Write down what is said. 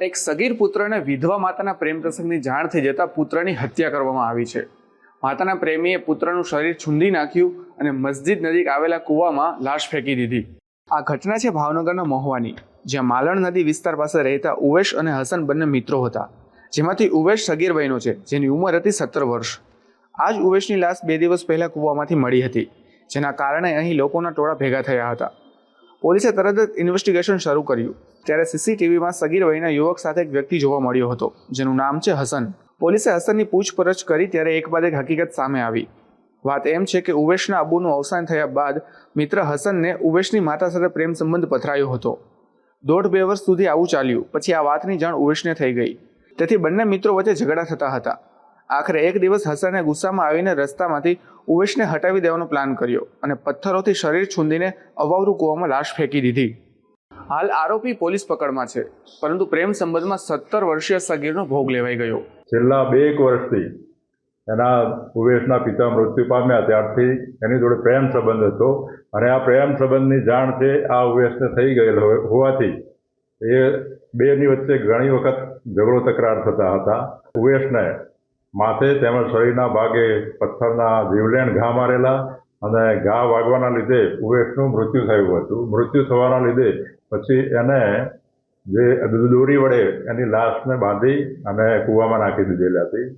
એક સગીર પુત્રને વિધવા માતાના પ્રેમ પ્રસંગની જાણ થઈ જતાં પુત્રની હત્યા કરવામાં આવી છે. માતાના પ્રેમીએ પુત્રનું શરીર છૂંદી નાખ્યું અને મસ્જિદ નજીક આવેલા કૂવામાં લાશ ફેંકી દીધી. આ ઘટના છે ભાવનગરના મહુવાની, જ્યાં માલણ નદી વિસ્તાર પાસે રહેતા ઉવેશ અને હસન બંને મિત્રો હતા. જેમાંથી ઉવેશ સગીર વયનો છે, જેની ઉંમર હતી સત્તર વર્ષ. આ જ ઉવેશની લાશ બે દિવસ પહેલા કૂવામાંથી મળી હતી, જેના કારણે અહીં લોકોના ટોળા ભેગા થયા હતા. પોલીસે તરત જ ઇન્વેસ્ટિગેશન શરૂ કર્યું. ત્યારે સીસીટીવીમાં સગીર વયના યુવક સાથે એક વ્યક્તિ જોવા મળ્યો હતો, જેનું નામ છે હસન. પોલીસે હસનની પૂછપરછ કરી ત્યારે એક બાદ એક હકીકત સામે આવી. વાત એમ છે કે ઉવેશના આબુનું અવસાન થયા બાદ મિત્ર હસનને ઉવેશની માતા સાથે પ્રેમ સંબંધ પથરાયો હતો. દોઢ બે વર્ષ સુધી આવું ચાલ્યું, પછી આ વાતની જાણ ઉવેશને થઈ ગઈ. તેથી બંને મિત્રો વચ્ચે ઝઘડા થતા હતા. આખરે એક દિવસ હસને ગુસ્સામાં આવીને રસ્તામાંથી ઉવેશને હટાવી દેવાનો પ્લાન કર્યો અને પથ્થરોથી શરીર છૂંદીને અવાવરું કૂવામાં લાશ ફેંકી દીધી. હાલ આરોપી પોલીસ પકડમાં છે, પરંતુ પ્રેમ સંબંધમાં સત્તર વર્ષીય સગીરનો ભોગ લેવાઈ ગયો. છેલ્લા બે એક વર્ષથી એના ઉવેશના પિતા મૃત્યુ પામ્યા, ત્યારથી એની જોડે પ્રેમ સંબંધ હતો અને આ પ્રેમ સંબંધની જાણ છે આ ઉવેશને થઈ ગયેલો હોવાથી એ બેની વચ્ચે ઘણી વખત ઝઘડો તકરાર થતા હતા. ઉવેશને માથે તેમજ શરીરના ભાગે પથ્થરના જીવલેણ ઘા મારેલા અને ઘા વાગવાના લીધે ઉવેશનું મૃત્યુ થયું હતું. મૃત્યુ થવાના લીધે પછી એને જે દોરી વડે એની લાશને બાંધી અને કૂવામાં નાખી દીધેલી હતી.